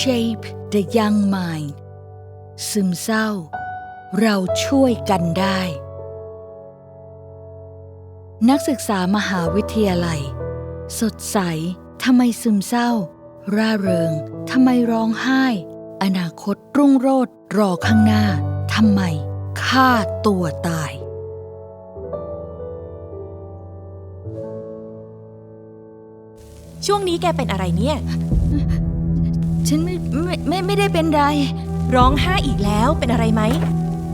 shape the young mind ซึมเศร้า เราช่วยกันได้ นักศึกษามหาวิทยาลัย สดใส ทำไมซึมเศร้า ร่าเริง ทำไมร้องไห้ อนาคตรุ่งโรจน์รอข้างหน้า ทำไมฆ่าตัวตายช่วงนี้แกเป็นอะไรเนี่ย ฉันไม่ไม่ไม่ไม่ได้เป็นไร ร้องไห้อีกแล้วเป็นอะไรไหม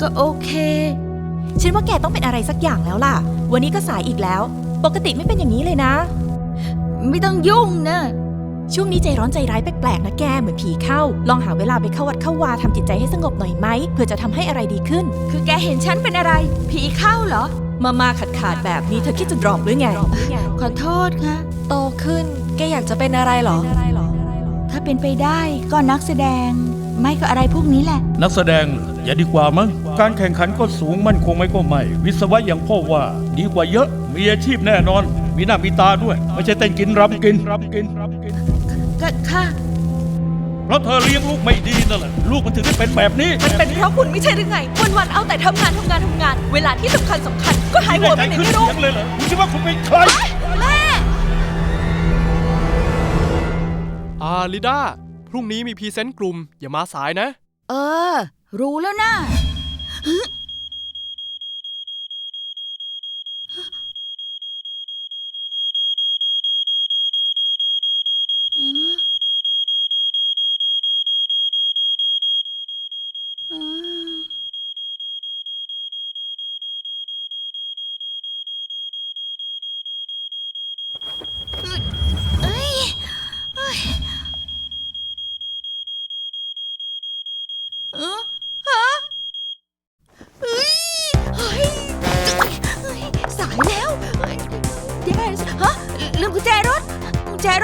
ก็โอเค ฉันว่าแกต้องเป็นอะไรสักอย่างแล้วล่ะ วันนี้ก็สายอีกแล้ว ปกติไม่เป็นอย่างนี้เลยนะ ไม่ต้องยุ่งนะ ช่วงนี้ใจร้อนใจร้ายแปลกๆนะแกเหมือนผีเข้า ลองหาเวลาไปเข้าวัดเข้าวาทำจิตใจให้สงบหน่อยไหมเพื่อจะทำให้อะไรดีขึ้น คือแกเห็นฉันเป็นอะไร ผีเข้าเหรอ มามาขาดขาดๆแบบนี้เธอคิดจะดรอปหรือไง ขอโทษค่ะ โตขึ้น แกอยากจะเป็นอะไรหรอ ถ้าเป็นไปได้ก็นักแสดง ไม่ก็อะไรพวกนี้แหละ นักแสดงอย่าดีกว่ามั้งการแข่งขันก็สูงมั่นคงไหมก็ไม่ วิศวะอย่างพ่อว่า ดีกว่าเยอะ มีอาชีพแน่นอน มีหน้ามีตาด้วย ไม่ใช่เต้นกินรำกินรำกินรำกิน ก็ค่ะ เพราะเธอเลี้ยงลูกไม่ดีนั่นแหละ ลูกมันถึงได้เป็นแบบนี้มันเป็นเพราะคุณไม่ใช่หรือไง วันๆเอาแต่ทำงานทำงานทำงาน เวลาที่สำคัญสำคัญก็หายหัวไปใจไหนขึ้นไม่รู้ เสียงเลยเหรอคุณคิดว่าคุณเป็นใคร ลิดาพรุ่งนี้มีพรีเซนต์กลุ่ม อย่ามาสายนะ เออ รู้แล้วนะ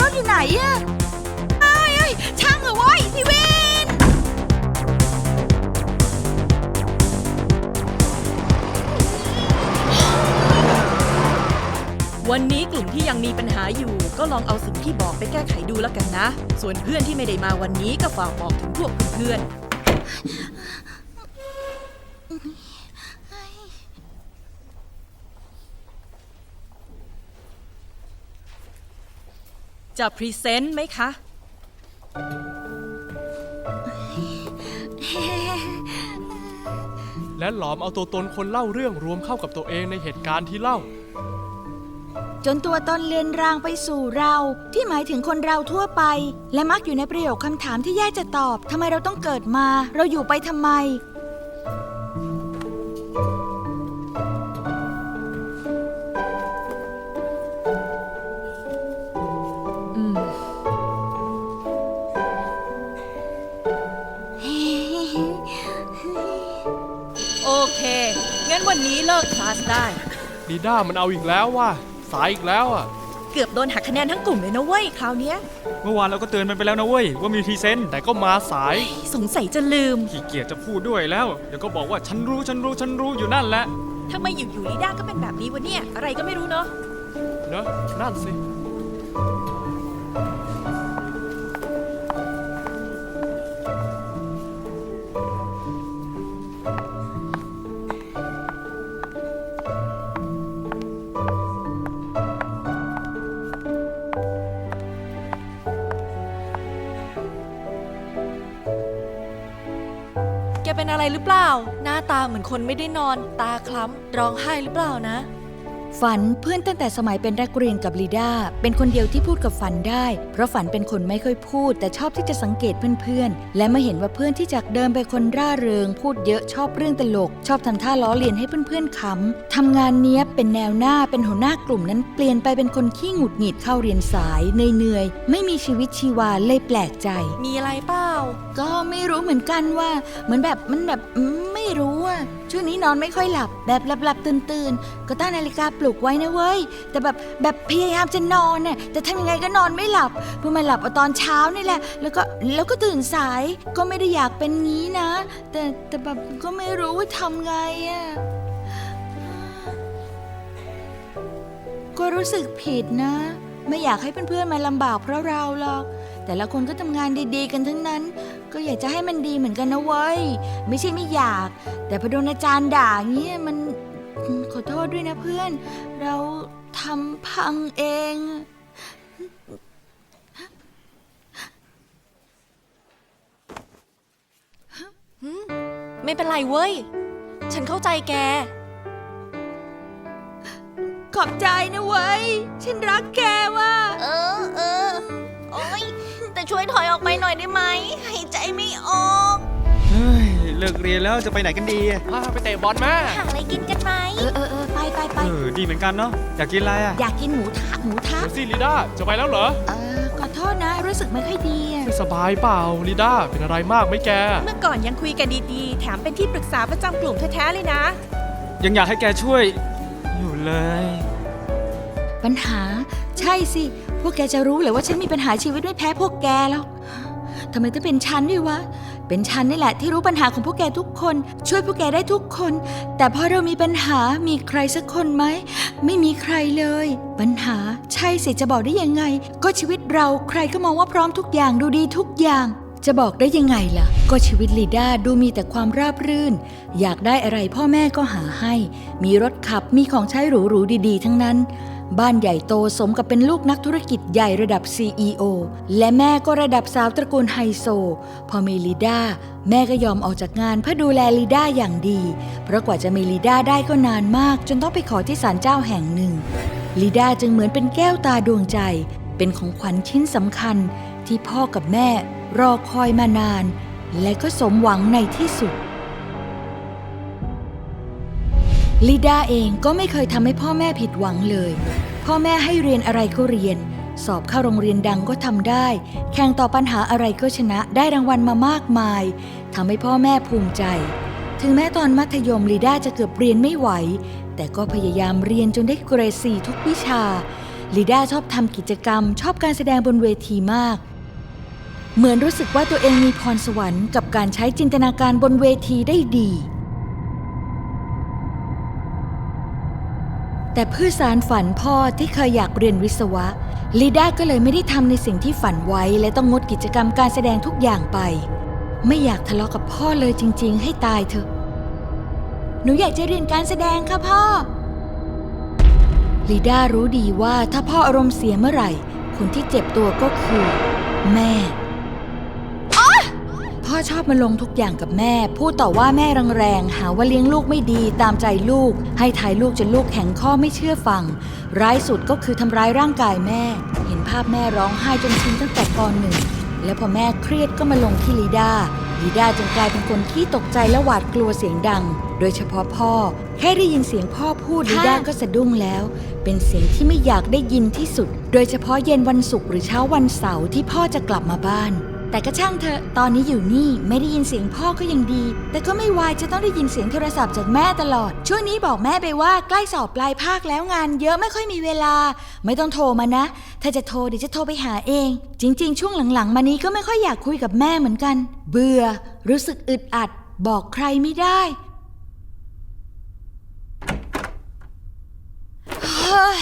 รถอยู่ไหนอะเอ้ยเอ้ยช่างเหรอวะพี่วิน วันนี้กลุ่มที่ยังมีปัญหาอยู่ ก็ลองเอาสิ่งที่บอกไปแก้ไขดูแล้วกันนะ ส่วนเพื่อนที่ไม่ได้มาวันนี้ก็ฝากบอกถึงพวกเพื่อนๆ จะพรีเซนต์ไหมคะ และหลอมเอาตัวตนคนเล่าเรื่องรวมเข้ากับตัวเองในเหตุการณ์ที่เล่า จนตัวตนเลือนรางไปสู่เราที่หมายถึงคนเราทั่วไป และมักอยู่ในประโยคคำถามที่ยากจะตอบทำไมเราต้องเกิดมา เราอยู่ไปทำไม ได้ลิด้ามันเอาอีกแล้วว่ะสายอีกแล้วอะ เกือบโดนหักคะแนนทั้งกลุ่มเลยนะเว้ยคราวเนี้ยเมื่อวานเราก็เตือนมันไปแล้วนะเว้ยว่ามีพรีเซนต์แต่ก็มาสายสงสัยจะลืมขี้เกียจจะพูดด้วยแล้วเดี๋ยวก็บอกว่าฉันรู้ฉันรู้ฉันรู้อยู่นั่นแหละทำไมอยู่ๆลิด้าก็เป็นแบบนี้วะเนี่ย อะไรก็ไม่รู้เนาะเนอะนั่นสิ หรือเปล่า หน้าตาเหมือนคนไม่ได้นอน ตาคล้ำร้องไห้หรือเปล่านะ ฝันเพื่อนตั้งแต่สมัยเป็นนักเรียนกับลีดาเป็นคนเดียวที่พูดกับฝันได้ เพราะฝันเป็นคนไม่ค่อยพูด แต่ชอบที่จะสังเกตเพื่อนๆ และมาเห็นว่าเพื่อนที่จากเดิมเป็นคนร่าเริง พูดเยอะชอบเรื่องตลก ชอบทำท่าล้อเลียนให้เพื่อนๆขำทำงานเนี้ยบเป็นแนวหน้าเป็นหัวหน้ากลุ่มนั้นเปลี่ยนไปเป็นคนขี้หงุดหงิดเข้าเรียนสายเหนื่อยๆไม่มีชีวิตชีวาเลยแปลกใจ มีอะไรเปล่าก็ไม่รู้เหมือนกันว่า เหมือนแบบมันแบบอืมไม่รู้อะ ช่วงนี้นอนไม่ค่อยหลับ แบบหลับหลับตื่นตื่นๆก็ตั้งนาฬิกาปลุกไว้นะเว้ย แต่แบบแบบพยายามจะนอนน่ะแต่ทำยังไงก็นอนไม่หลับเพื่อมาหลับเอาตอนเช้านี่แหละ แล้วก็แล้วก็ตื่นสายก็ไม่ได้อยากเป็นงี้นะ แต่แต่แบบก็ไม่รู้ว่าทำไงอะก็รู้สึกผิดนะ ไม่อยากให้เพื่อนๆมาลำบากเพราะเราหรอก แต่ละคนก็ทำงานดีๆ กันทั้งนั้น ก็อยากจะให้มันดีเหมือนกันนะเว้ย ไม่ใช่ไม่อยาก แต่พอโดนอาจารย์ด่าอย่างเงี้ยมันอืมขอโทษด้วยนะเพื่อน เราทำพังเองไม่เป็นไรเว้ย ฉันเข้าใจแก ขอบใจนะเว้ย ฉันรักแกว่ะ เออเออ โอ๊ย แต่ช่วยถอยออกไปหน่อยได้ไหมหายใจไม่ออกเฮ้ยเลิกเรียนแล้วจะไปไหนกันดีอะไปเตะบอลแม่หาอะไรกินกันไหมเออเออเออไปไปไปเออดีเหมือนกันเนาะอยากกินอะไรอะอยากกินหมูทะหมูทะเดี๋ยวสิลิด้าจะไปแล้วเหรอ เออขอโทษนะรู้สึกไม่ค่อยดีอะไม่สบายเปล่าลิด้าเป็นอะไรมากไหมแก เมื่อก่อนยังคุยกันดีๆ แถมเป็นที่ปรึกษาประจำกลุ่มแท้ๆเลยนะ ยังอยากให้แกช่วย อยู่เลย ปัญหา ใช่สิ พวกแกจะรู้เลยว่าฉันมีปัญหาชีวิตไม่แพ้พวกแกแล้วทำไมต้องเป็นฉันด้วยวะ เป็นฉันนี่แหละที่รู้ปัญหาของพวกแกทุกคน ช่วยพวกแกได้ทุกคน แต่พอเรามีปัญหามีใครสักคนไหม ไม่มีใครเลย ปัญหาใช่สิจะบอกได้ยังไง ก็ชีวิตเราใครก็มองว่าพร้อมทุกอย่างดูดีทุกอย่าง จะบอกได้ยังไงล่ะ ก็ชีวิตลีด้าดูมีแต่ความราบรื่น อยากได้อะไรพ่อแม่ก็หาให้ มีรถขับมีของใช้หรูๆดี ๆ ทั้งนั้น บ้านใหญ่โตสมกับเป็นลูกนักธุรกิจใหญ่ระดับ CEO และแม่ก็ระดับสาวตระกูลไฮโซ พอมีลีด้าแม่ก็ยอมออกจากงานเพื่อดูแลลีด้าอย่างดี เพราะกว่าจะมีลีด้าได้ก็นานมาก จนต้องไปขอที่ศาลเจ้าแห่งหนึ่งลีด้าจึงเหมือนเป็นแก้วตาดวงใจ เป็นของขวัญชิ้นสำคัญที่พ่อกับแม่รอคอยมานาน และก็สมหวังในที่สุด ลิดาเองก็ไม่เคยทำให้พ่อแม่ผิดหวังเลย พ่อแม่ให้เรียนอะไรก็เรียน สอบเข้าโรงเรียนดังก็ทำได้ แข่งต่อปัญหาอะไรก็ชนะได้รางวัลมามากมายทำให้พ่อแม่ภูมิใจ ถึงแม้ตอนมัธยมลีดาจะเกือบเรียนไม่ไหว แต่ก็พยายามเรียนจนได้เกรดสี่ทุกวิชาลีดาชอบทำกิจกรรม ชอบการแสดงบนเวทีมาก เหมือนรู้สึกว่าตัวเองมีพรสวรรค์กับการใช้จินตนาการบนเวทีได้ดี แต่เพื่อสารฝันพ่อที่เคยอยากเรียนวิศวะ ลีดาก็เลยไม่ได้ทำในสิ่งที่ฝันไว้ และต้องงดกิจกรรมการแสดงทุกอย่างไป ไม่อยากทะเลาะกับพ่อเลยจริง ๆ ให้ตายเถอะ หนูอยากจะเรียนการแสดงค่ะพ่อ ลีด้ารู้ดีว่าถ้าพ่ออารมณ์เสียเมื่อไหร่ คนที่เจ็บตัวก็คือ แม่ พ่อชอบมาลงทุกอย่างกับแม่ พูดต่อว่าแม่แรงๆ หาว่าเลี้ยงลูกไม่ดีตามใจลูก ให้ทายลูกจนลูกแข็งข้อไม่เชื่อฟัง ร้ายสุดก็คือทำร้ายร่างกายแม่ เห็นภาพแม่ร้องไห้จนชินตั้งแต่ปหนึ่ง และพอแม่เครียดก็มาลงที่ลีดาลีดาจึงกลายเป็นคนที่ตกใจและหวาดกลัวเสียงดัง โดยเฉพาะพ่อ แค่ได้ยินเสียงพ่อพูดลีดาก็สะดุ้งแล้ว เป็นเสียงที่ไม่อยากได้ยินที่สุด โดยเฉพาะเย็นวันศุกร์หรือเช้าวันเสาร์ที่พ่อจะกลับมาบ้าน แต่ก็ช่างเถอะ ตอนนี้อยู่นี่ไม่ได้ยินเสียงพ่อก็ยังดี แต่ก็ไม่วายจะต้องได้ยินเสียงโทรศัพท์จากแม่ตลอด ช่วงนี้บอกแม่ไปว่าใกล้สอบปลายภาคแล้วงาน เยอะไม่ค่อยมีเวลา ไม่ต้องโทรมานะ ถ้าจะโทรเดี๋ยวจะโทรไปหาเอง จริง ๆ ช่วงหลังๆ มานี้ก็ไม่ค่อยอยากคุยกับแม่เหมือนกัน เบื่อ รู้สึกอึดอัด บอกใครไม่ได้เฮ้ย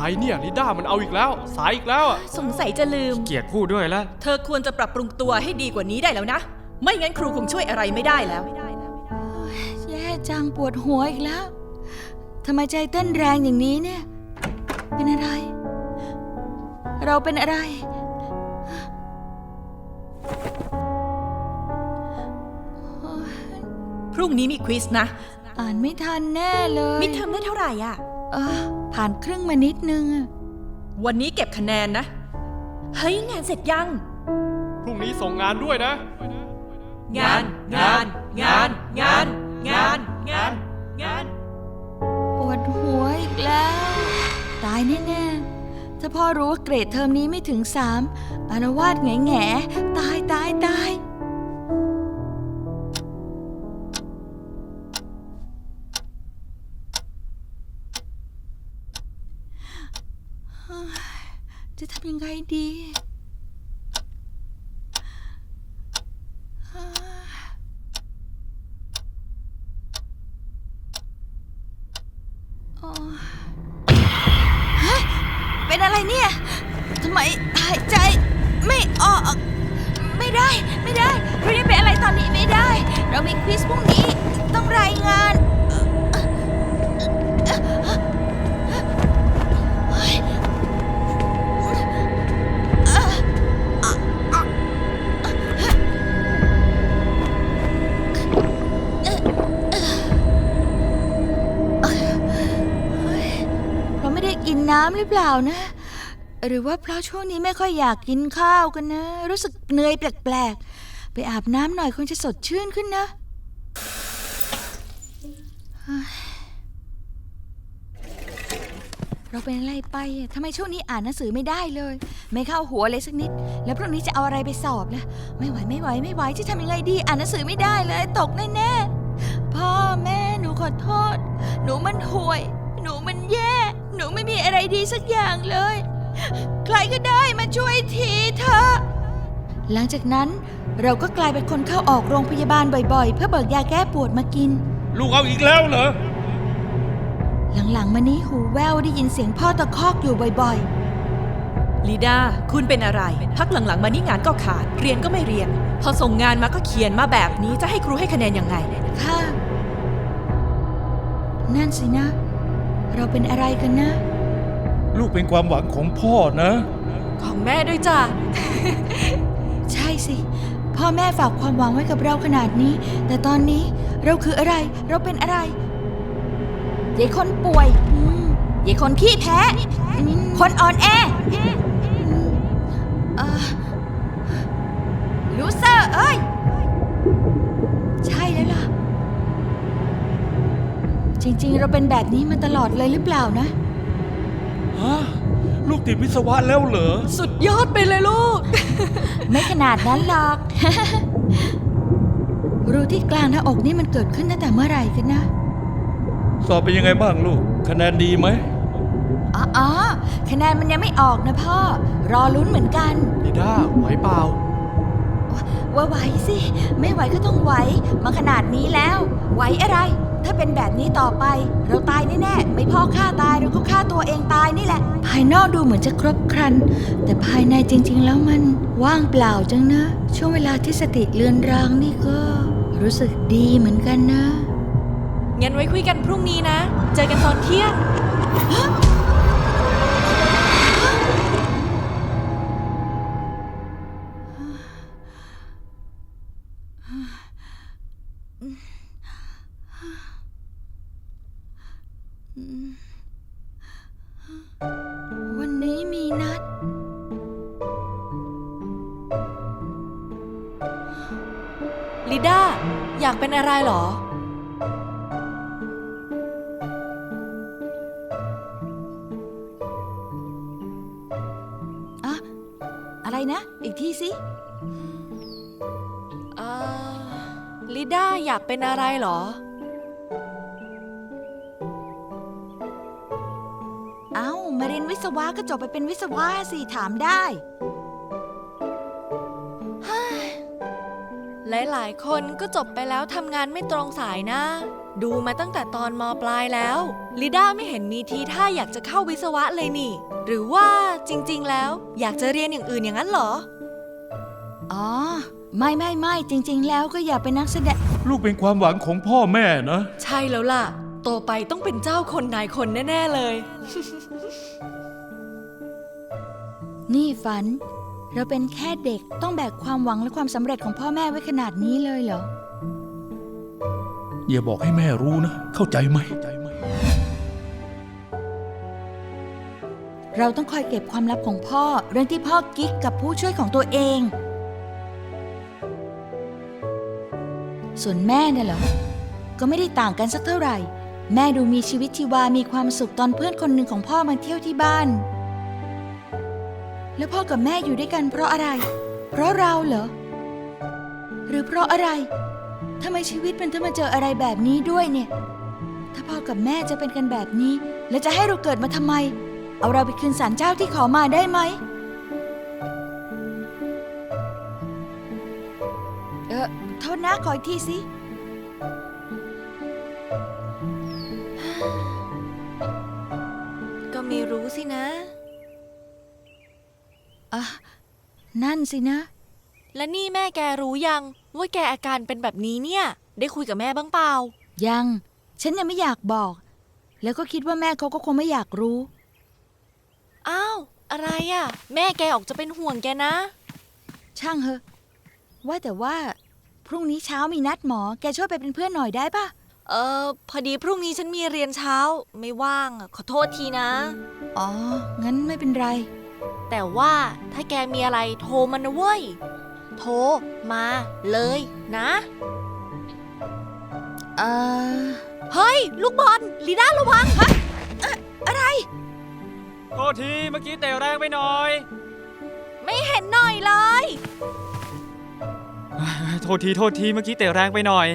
อะไรเนี่ยลิด้ามันเอาอีกแล้ว สายอีกแล้วอะสงสัยจะลืม เกลียดพูดด้วยแล้ว เธอควรจะปรับปรุงตัวให้ดีกว่านี้ได้แล้วนะ ไม่งั้นครูคงช่วยอะไรไม่ได้แล้ว แย่จังปวดหัวอีกแล้ว ทำไมใจเต้นแรงอย่างนี้เนี่ย เป็นอะไร เราเป็นอะไร พรุ่งนี้มีควิสนะ อ่านไม่ทันแน่เลย มิดเทอมได้เท่าไหร่อะ เออผ่านครึ่งมานิดนึงอะวันนี้เก็บคะแนนนะ เฮ้ย งานเสร็จยัง พรุ่งนี้ส่งงานด้วยนะ งาน งาน งาน งาน งาน งาน งาน ปวดหัวอีกแล้ว ตายแน่ๆ ถ้าพ่อรู้ว่าเกรดเทอมนี้ไม่ถึงสามอานวาดแง่แง่ๆตายตายตาย ดีเป็นอะไรเนี่ย ทำไมหายใจไม่ออก ไม่ได้ ไม่ได้เราได้เป็นอะไรตอนนี้ไม่ได้ เรามีควิสพรุ่งนี้ ต้องรายงาน น้ำหรือเปล่านะ หรือว่าเพราะช่วงนี้ไม่ค่อยอยากกินข้าวกันนะ รู้สึกเหนื่อยแปลกๆ ไปอาบน้ำหน่อยคงจะสดชื่นขึ้นนะเราเป็นอะไรไปทำไมช่วงนี้อ่านหนังสือไม่ได้เลย ไม่เข้าหัวเลยสักนิด แล้วพรุ่งนี้จะเอาอะไรไปสอบล่ะ ไม่ไหวไม่ไหวไม่ไหวจะทำยังไงดี อ่านหนังสือไม่ได้เลย ตกแน่ๆ พ่อแม่หนูขอโทษ หนูมันห่วย หนูมันแย่ ไม่มีอะไรดีสักอย่างเลย ใครก็ได้มาช่วยทีเถอะหลังจากนั้นเราก็กลายเป็นคนเข้าออกโรงพยาบาลบ่อยๆ เพื่อเบิกยาแก้ปวดมากิน ลูกเอาอีกแล้วเหรอ หลังๆ มานี้หูแว่วได้ยินเสียงพ่อตะคอกอยู่บ่อยลีดา คุณเป็นอะไร พักหลังๆ มานี่งานก็ขาด เรียนก็ไม่เรียน พอส่งงานมาก็เขียนมาแบบนี้จะให้ครูให้คะแนนยังไงๆค่ะ นั่นสินะ เราเป็นอะไรกันนะ ลูกเป็นความหวังของพ่อนะ ของแม่ด้วยจ้ะ ใช่สิ พ่อแม่ฝากความหวังไว้กับเราขนาดนี้ แต่ตอนนี้เราคืออะไร เราเป็นอะไรยายคนป่วยอืมยายคนขี้แพ้อืมคนอ่อนแออืมเอ่อลูเซอร์เอ้ย ริง ๆ เราเป็นแบบนี้มาตลอดเลยหรือเปล่านะ ฮะลูกติดวิศวะแล้วเหรอ สุดยอดไปเลยลูก ไม่ขนาดนั้นหรอก รูที่กลางหน้าอกนี่มันเกิดขึ้นตั้งแต่เมื่อไหร่กันนะ สอบเป็นยังไงบ้างลูก คะแนนดีไหมอ๋ออคะแนนมันยังไม่ออกนะพ่อ รอลุ้นเหมือนกันลิด้าไหวเปล่า ว่าไหวสิ ไม่ไหวก็ต้องไหว มาขนาดนี้แล้ว ไหวอะไร ถ้าเป็นแบบนี้ต่อไป เราตายแน่ๆ ไม่พ่อฆ่าตายเราก็ฆ่าตัวเองตายนี่แหละ ภายนอกดูเหมือนจะครบครัน แต่ภายในจริง ๆ แล้วมันว่างเปล่าจังนะ ช่วงเวลาที่สติเลือนรางนี่ก็รู้สึกดีเหมือนกันนะ งั้นไว้คุยกันพรุ่งนี้นะ เจอกันตอนเที่ยง เป็นอะไรเหรอ อะอะไรนะ อีกทีสิลิด้าอยากเป็นอะไรเหรอ เอ้า มาเรียนวิศวะก็จบไปเป็นวิศวะสิ ถามได้ หลายๆ คนก็จบไปแล้วทำงานไม่ตรงสายนะ ดูมาตั้งแต่ตอนมปลายแล้ว ลิด้าไม่เห็นมีทีท่าอยากจะเข้าวิศวะเลยนี่ หรือว่าจริงๆ แล้ว อยากจะเรียนอย่างอื่นอย่างนั้นเหรอ อ๋อ ไม่ไม่ไม่จริง ๆ แล้วก็อยากเป็นนักแสดง ลูกเป็นความหวังของพ่อแม่นะ ใช่แล้วล่ะ โตไปต้องเป็นเจ้าคนนายคนแน่ ๆ เลย นี่ฝัน เราเป็นแค่เด็กต้องแบกความหวังและความสำเร็จของพ่อแม่ไว้ขนาดนี้เลยเหรอ อย่าบอกให้แม่รู้นะ เข้าใจไหม เราต้องคอยเก็บความลับของพ่อ เรื่องที่พ่อกิ๊กกับผู้ช่วยของตัวเอง ส่วนแม่น่ะเหรอ ก็ไม่ได้ต่างกันสักเท่าไหร่ แม่ดูมีชีวิตชีวา มีความสุขตอนเพื่อนคนหนึ่งของพ่อมาเที่ยวที่บ้าน แล้วพ่อกับแม่อยู่ด้วยกันเพราะอะไร เพราะเราเหรอ หรือเพราะอะไรทำไมชีวิตมันต้องมาเจออะไรแบบนี้ด้วยเนี่ย ถ้าพ่อกับแม่จะเป็นกันแบบนี้ แล้วจะให้เราเกิดมาทำไม เอาเราไปคืนศาลเจ้าที่ขอมาได้ไหม เออโทษนะขออีกทีสิก็ไม่รู้สินะ อะนั่นสินะ และนี่แม่แกรู้ยังว่าแกอาการเป็นแบบนี้เนี่ย ได้คุยกับแม่บ้างเปล่า ยัง ฉันยังไม่อยากบอก แล้วก็คิดว่าแม่เขาก็คงไม่อยากรู้ อ้าว อะไรอะแม่แกออกจะเป็นห่วงแกนะ ช่างเหอะ ว่าแต่ว่า พรุ่งนี้เช้ามีนัดหมอ แกช่วยไปเป็นเพื่อนหน่อยได้ปะเออพอดีพรุ่งนี้ฉันมีเรียนเช้า ไม่ว่างอะขอโทษทีนะ อ๋อ งั้นไม่เป็นไร แต่ว่าถ้าแกมีอะไรโทรมานะเว้ย โทรมาเลยนะ เอ่อเฮ้ย ลูกบอลลีด้าระวังฮะโทษทีเมื่อกี้เตะแรงไปหน่อย ไม่เห็นหน่อยเลย โทษทีโทษทีเมื่อกี้เตะแรงไปหน่อย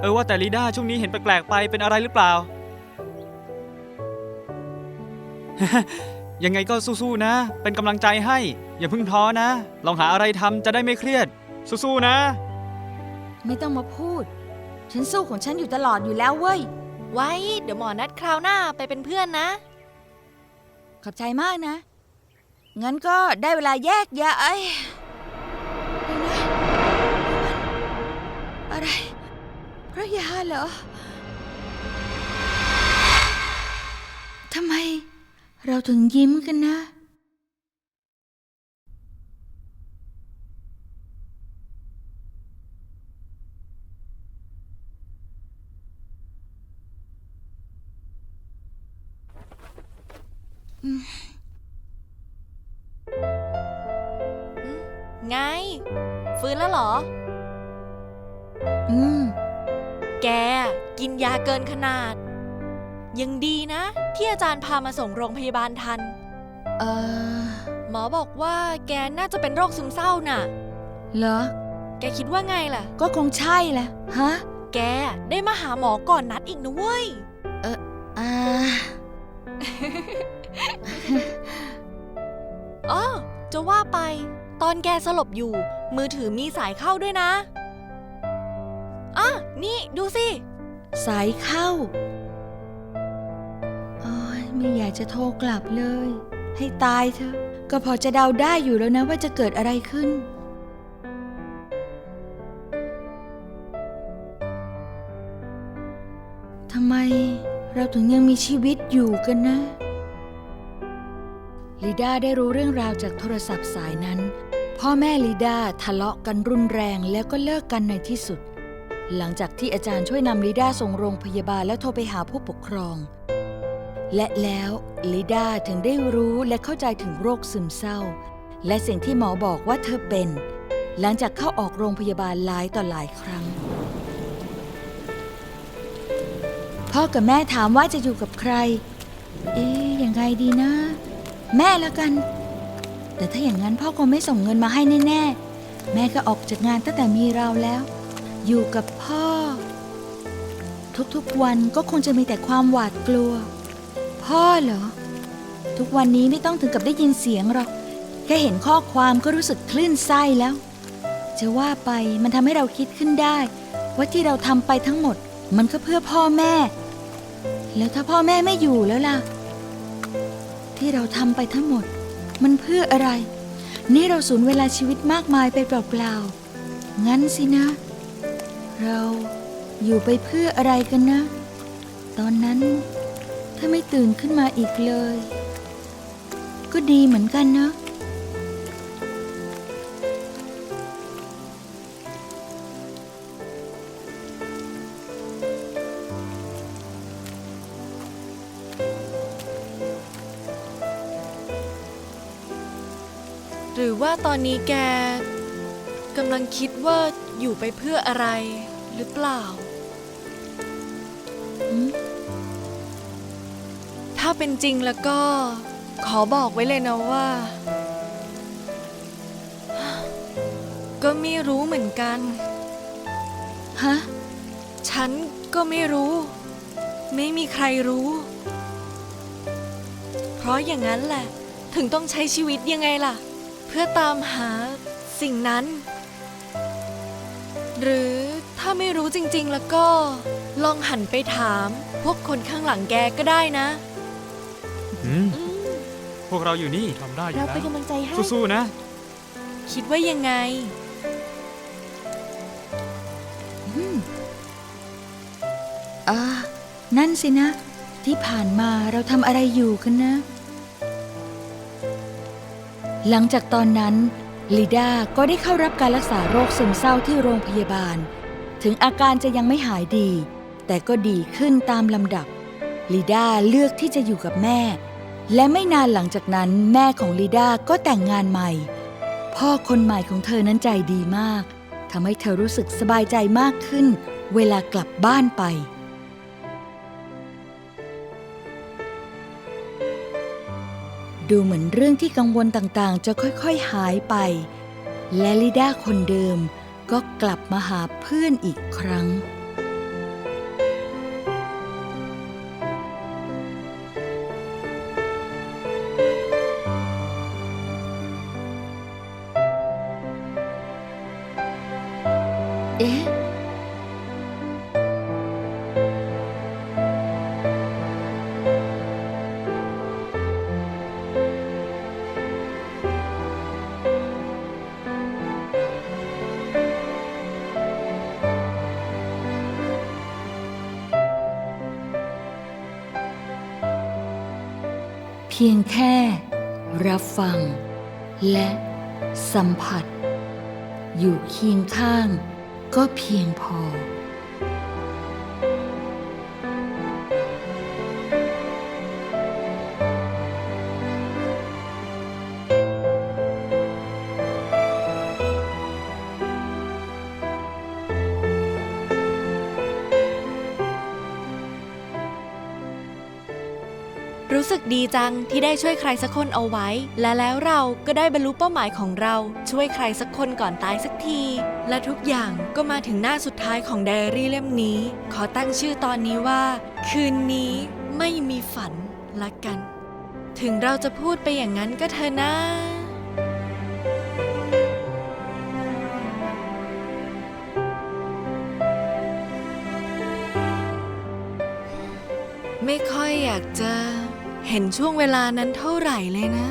เออว่าแต่ลีด้าช่วงนี้เห็นแปลกๆไปเป็นอะไรหรือเปล่า ยังไงก็สู้ๆนะ เป็นกำลังใจให้ อย่าเพิ่งท้อนะ ลองหาอะไรทำจะได้ไม่เครียด สู้ๆนะ ไม่ต้องมาพูด ฉันสู้ของฉันอยู่ตลอดอยู่แล้วเว้ย ไว้ เดี๋ยวหมอนัดคราวหน้าไปเป็นเพื่อนนะ ขอบใจมากนะ งั้นก็ได้เวลาแยกย้ายเดี๋ยวนะอะไรเพราะยาเหรอ เราถึงยิ้มกันนะ ไง ฟื้นแล้วเหรอ อืม แก กินยาเกินขนาดยังดีนะที่อาจารย์พามาส่งโรงพยาบาลทัน เออหมอบอกว่าแกน่าจะเป็นโรคซึมเศร้าน่ะ เหรอ แกคิดว่าไงล่ะ ก็คงใช่แหละ ฮะ แกได้มาหาหมอก่อนนัดอีกนะเว้ย อ่า อ๋อ จะว่าไป ตอนแกสลบอยู่ มือถือมีสายเข้าด้วยนะอะนี่ดูสิ สายเข้าโอ้ย ไม่อยากจะโทรกลับเลย ให้ตายเถอะ ก็พอจะเดาได้อยู่แล้วนะว่าจะเกิดอะไรขึ้น ทำไมเราถึงยังมีชีวิตอยู่กันนะ ลิดาได้รู้เรื่องราวจากโทรศัพท์สายนั้น พ่อแม่ลิดาทะเลาะกันรุนแรงแล้วก็เลิกกันในที่สุดหลังจากที่อาจารย์ช่วยนำลิดาส่งโรงพยาบาลและโทรไปหาผู้ปกครอง และแล้วลิดาถึงได้รู้และเข้าใจถึงโรคซึมเศร้า และสิ่งที่หมอบอกว่าเธอเป็น หลังจากเข้าออกโรงพยาบาลหลายต่อหลายครั้ง พ่อกับแม่ถามว่าจะอยู่กับใคร เอ๊ยยังไงดีนะ แม่ล้วกัน แต่ถ้าอย่างนั้นพ่อคงไม่ส่งเงินมาให้แน่ๆ แม่ก็ออกจากงานตั้งแต่มีเราแล้ว อยู่กับพ่อ ทุกๆวันก็คงจะมีแต่ความหวาดกลัว พ่อเหรอ ทุกวันนี้ไม่ต้องถึงกับได้ยินเสียงหรอก แค่เห็นข้อความก็รู้สึกคลื่นไส้แล้ว จะว่าไปมันทำให้เราคิดขึ้นได้ ว่าที่เราทำไปทั้งหมด มันก็เพื่อพ่อแม่ แล้วถ้าพ่อแม่ไม่อยู่แล้วล่ะ ที่เราทำไปทั้งหมด มันเพื่ออะไร นี่เราสูญเวลาชีวิตมากมายไปเปล่าๆงั้นสินะ เราอยู่ไปเพื่ออะไรกันนะ ตอนนั้น ถ้าไม่ตื่นขึ้นมาอีกเลย ก็ดีเหมือนกันนะหรือว่าตอนนี้แกกำลังคิดว่าอยู่ไปเพื่ออะไรหรือเปล่า ถ้าเป็นจริงแล้วก็ ขอบอกไว้เลยนะว่า ก็ไม่รู้เหมือนกัน ฮะ ฉันก็ไม่รู้ ไม่มีใครรู้ เพราะอย่างนั้นแหละ ถึงต้องใช้ชีวิตยังไงล่ะ เพื่อตามหาสิ่งนั้น หรือถ้าไม่รู้จริงๆแล้วก็ ลองหันไปถาม พวกคนข้างหลังแกก็ได้นะ อืมพวกเราอยู่นี่ทำได้อยู่เราแล้เป็นว กำลังใจให้ สู้ๆนะ คิดว่ายังไงอืมอ่านั่นสินะ ที่ผ่านมาเราทำอะไรอยู่กันนะ หลังจากตอนนั้นลีดาก็ได้เข้ารับการรักษาโรคซึมเศร้าที่โรงพยาบาล ถึงอาการจะยังไม่หายดี แต่ก็ดีขึ้นตามลำดับลีดาเลือกที่จะอยู่กับแม่ และไม่นานหลังจากนั้นแม่ของลีดาก็แต่งงานใหม่ พ่อคนใหม่ของเธอนั้นใจดีมากทำให้เธอรู้สึกสบายใจมากขึ้น เวลากลับบ้านไป ดูเหมือนเรื่องที่กังวลต่างๆ จะค่อยๆหายไป และลิดาคนเดิมก็กลับมาหาเพื่อนอีกครั้ง พียงแค่ รับฟัง และสัมผัส อยู่เคียงข้างก็เพียงพอ ดีจังที่ได้ช่วยใครสักคนเอาไว้ และแล้วเราก็ได้บรรลุเป้าหมายของเรา ช่วยใครสักคนก่อนตายสักที และทุกอย่างก็มาถึงหน้าสุดท้ายของไดอารี่เล่มนี้ ขอตั้งชื่อตอนนี้ว่า คืนนี้ไม่มีฝันละกัน ถึงเราจะพูดไปอย่างนั้นก็เถอนะไม่ค่อยอยากจะ เห็นช่วงเวลานั้นเท่าไหร่เลยนะ